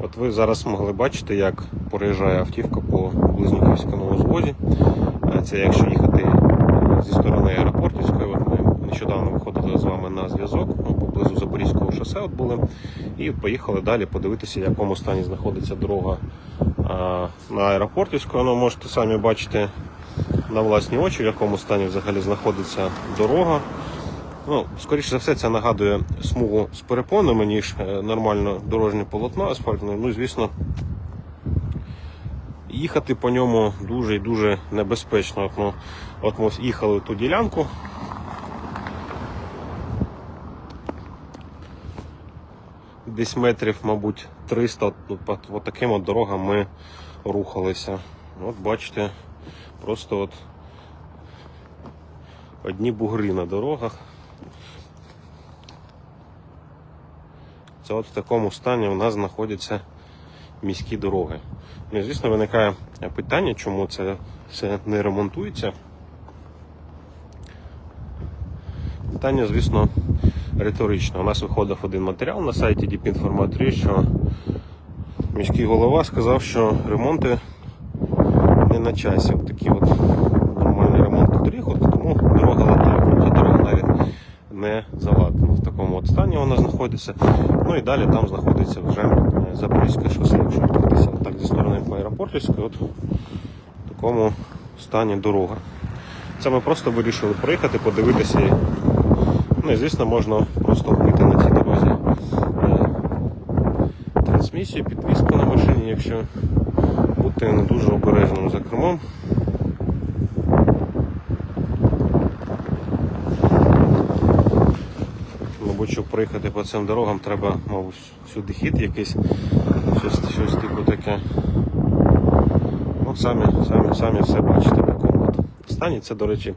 От ви зараз могли бачити, як проїжджає автівка по Близнюківському узвозі. Е, Це якщо їхати е, зі сторони аеропортівської. От ми нещодавно виходили з вами на зв'язок ну, поблизу Запорізького шосе от були. І поїхали далі подивитися, в якому стані знаходиться дорога а, на аеропортівську. Ну, можете самі бачити на власні очі, в якому стані взагалі знаходиться дорога. Ну, скоріше за все, це нагадує смугу з перепонами, ніж е, нормально дорожнє полотно асфальтне. Ну, звісно, їхати по ньому дуже і дуже небезпечно. От, ну, от ми їхали в ту ділянку. Десь метрів, мабуть, 300 от, ну, по от таким от дорогам ми рухалися. От бачите, просто от одні бугри на дорогах. Це от в такому стані у нас знаходяться міські дороги. Ну, звісно, виникає питання, чому це все не ремонтується. Питання, звісно, риторичне. У нас виходив один матеріал на сайті Діпінформаторі, що міський голова сказав, що ремонти не на часі. От такі от нормальний ремонт доріг, от тому дорога латає. Ця дорога навіть не заладена. В такому от стані вона знаходиться. Ну і далі там знаходиться вже е, Запорізьке шосе, якщо дивитися так зі сторони по аеропортівської, от в такому стані дорога. Це ми просто вирішили проїхати, подивитися. Ну і звісно, можна просто вбити на цій дорозі е, трансмісію, підвізку на машині, якщо бути не дуже обережним за кермом. Мабуть, щоб проїхати по цим дорогам, треба, мабуть, сюди хід якийсь, щось, щось типу таке. Ну, самі, самі, самі все бачите, якому от. Це, до речі,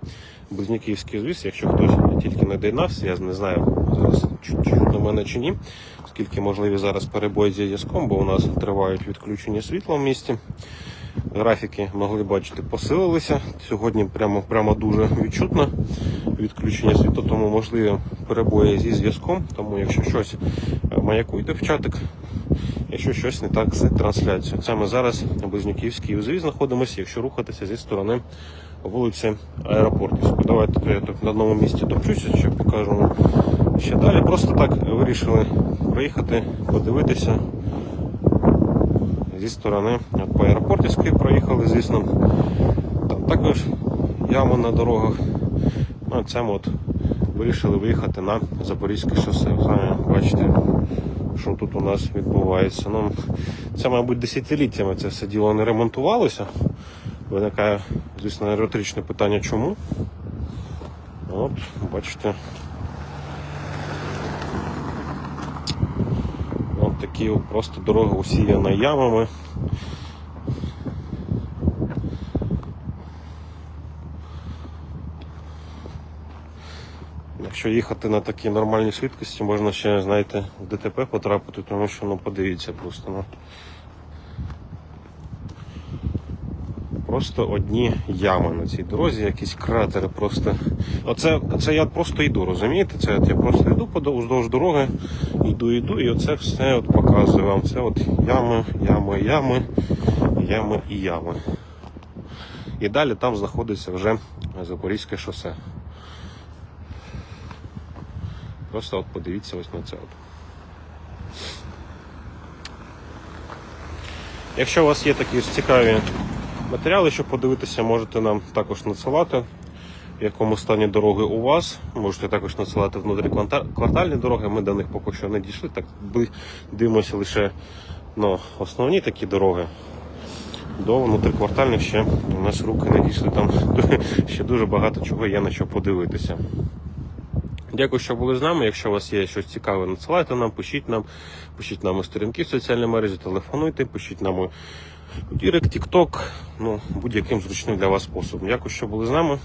Близнюківський звіз. Якщо хтось тільки не доєднався, я не знаю зараз чу- чуть на мене чи ні, оскільки можливі зараз перебої зі зв'язком, бо у нас тривають відключення світла в місті. Графіки могли бачити, посилилися. Сьогодні прямо, прямо дуже відчутно відключення світла, тому можливі перебої зі зв'язком. Тому якщо щось е, маякуйте в чатик, якщо щось не так з трансляцією. Ми зараз на Близнюківській УЗВі знаходимося, якщо рухатися зі сторони вулиці Аеропортівської. Давайте я тут на одному місці топчуся, ще покажу ще далі. Просто так вирішили проїхати, подивитися зі сторони от по аеропортівській проїхали, звісно. Там також ями на дорогах. Ну, це ми от вирішили виїхати на Запорізьке шосе. Самі бачите, що тут у нас відбувається. Ну, це, мабуть, десятиліттями це все діло не ремонтувалося. Виникає, звісно, риторичне питання, чому. От, бачите. Такі просто дорога усіяна ямами. Якщо їхати на такій нормальній швидкості, можна ще, знаєте, в ДТП потрапити, тому що ну подивіться просто. Ну. Просто одні ями на цій дорозі, якісь кратери просто. Оце, це я просто йду, розумієте? Це от я просто йду уздовж дороги, йду, йду, і оце все от показую вам. Це от ями, ями, ями, ями і ями. І далі там знаходиться вже Запорізьке шосе. Просто от подивіться ось на це. От. Якщо у вас є такі цікаві матеріали, щоб подивитися, можете нам також надсилати, в якому стані дороги у вас. Можете також надсилати внутріквартальні дороги. Ми до них поки що не дійшли. Так дивимося лише ну, основні такі дороги. До внутриквартальних ще у нас руки не дійшли. Там ще дуже багато чого є на що подивитися. Дякую, що були з нами. Якщо у вас є щось цікаве, надсилайте нам, пишіть нам, пишіть нам у сторінки в соціальній мережі, телефонуйте, пишіть нам у Дірект, Тікток, ну будь-яким зручним для вас способом. Дякую, що були з нами.